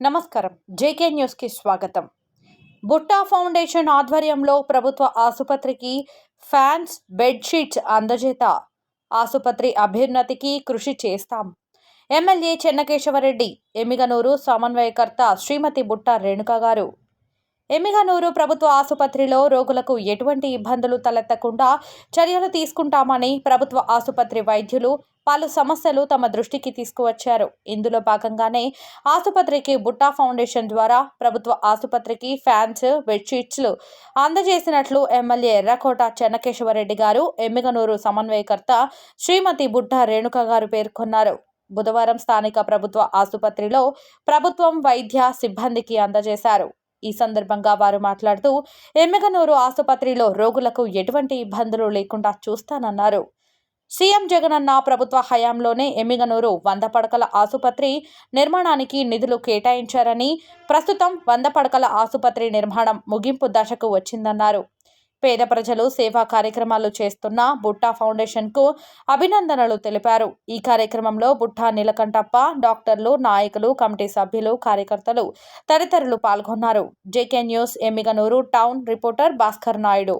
నమస్కారం. జేకే న్యూస్కి స్వాగతం. బుట్టా ఫౌండేషన్ ఆధ్వర్యంలో ప్రభుత్వ ఆసుపత్రికి ఫ్యాన్స్ బెడ్షీట్స్ అందజేత ఆసుపత్రి అభ్యున్నతికి కృషి చేస్తాం. ఎమ్మెల్యే చెన్నకేశవరెడ్డి ఎమ్మిగనూరు సమన్వయకర్త శ్రీమతి బుట్ట రేణుక గారు ఎమ్మిగనూరు ప్రభుత్వ ఆసుపత్రిలో రోగులకు ఎటువంటి ఇబ్బందులు తలెత్తకుండా చర్యలు తీసుకుంటామని ప్రభుత్వ ఆసుపత్రి వైద్యులు పలు సమస్యలు తమ దృష్టికి తీసుకువచ్చారు. ఇందులో భాగంగానే ఆసుపత్రికి బుట్టా ఫౌండేషన్ ద్వారా ప్రభుత్వ ఆసుపత్రికి ఫ్యాన్స్ బెడ్షీట్స్లు అందజేసినట్లు ఎమ్మెల్యే ఎర్రకోట చెన్నకేశవరెడ్డి గారు ఎమ్మిగనూరు సమన్వయకర్త శ్రీమతి బుట్ట రేణుక గారు పేర్కొన్నారు. బుధవారం స్థానిక ప్రభుత్వ ఆసుపత్రిలో ప్రభుత్వం వైద్య సిబ్బందికి అందజేశారు. ఈ సందర్భంగా వారు మాట్లాడుతూ ఎమ్మెగనూరు ఆసుపత్రిలో రోగులకు ఎటువంటి ఇబ్బందులు లేకుండా చూస్తానన్నారు. సీఎం జగనన్న ప్రభుత్వ హయాంలోనే ఎమ్మిగనూరు వంద పడకల ఆసుపత్రి నిర్మాణానికి నిధులు కేటాయించారని ప్రస్తుతం వంద పడకల ఆసుపత్రి నిర్మాణం ముగింపు దశకు వచ్చిందన్నారు. పేద ప్రజలు సేవా కార్యక్రమాలు చేస్తున్న బుట్టా ఫౌండేషన్కు అభినందనలు తెలిపారు. ఈ కార్యక్రమంలో బుట్టా నీలకంఠప్ప డాక్టర్లు నాయకులు కమిటీ సభ్యులు కార్యకర్తలు తదితరులు పాల్గొన్నారు. JK news Yemmiganur town reporter Bhaskar Naidu.